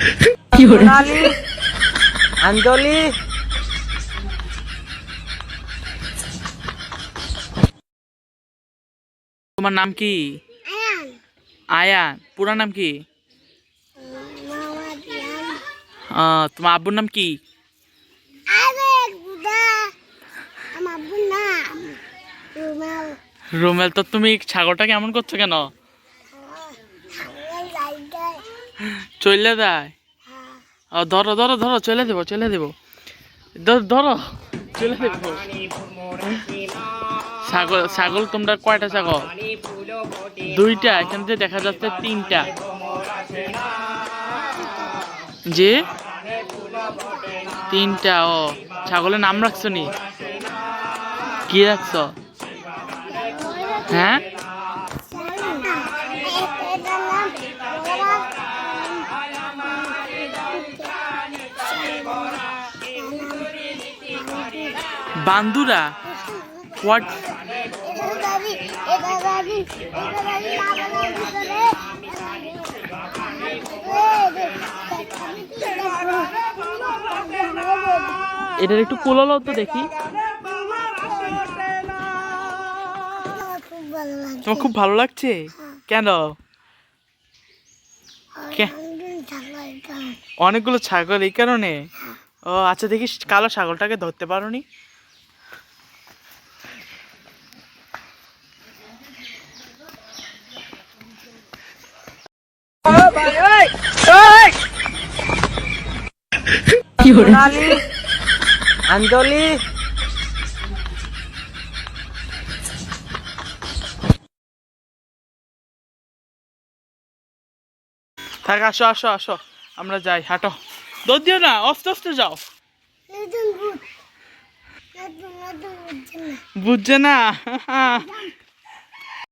সোনালি আঞ্জলি তোমার নাম কি? আয়ান। পুরা নাম কি? তোমার আব্বুর নাম কি? রুমেল। তো তুমি ছাগলটা কেমন করছ কেন? চলে ও, ধরো ধরো ধরো চলে দেবো চলে দেবো। ধর- ধরো চলে দেবো। ছাগল ছাগল তোমরা কয়টা ছাগল? দুইটা এখান থেকে দেখা যাচ্ছে তিনটা। যে তিনটা ও। ছাগলের নাম রাখছো নি? কি রাখছো? হ্যাঁ? বান্দুরা হোয়াট এটার একটু কোলালো তো দেখি। তোমার খুব ভালো লাগছে? কেন? অনেকগুলো ছাগল এই কারণে? ও আচ্ছা দেখি কালো ছাগলটাকে ধরতে পারো নি সোনালি আঞ্জলি থাক আসো আসো আসো। আমরা যাই হাঁটো। দৌড় দিও না অস্তে অস্তে যাও। বুঝছে না।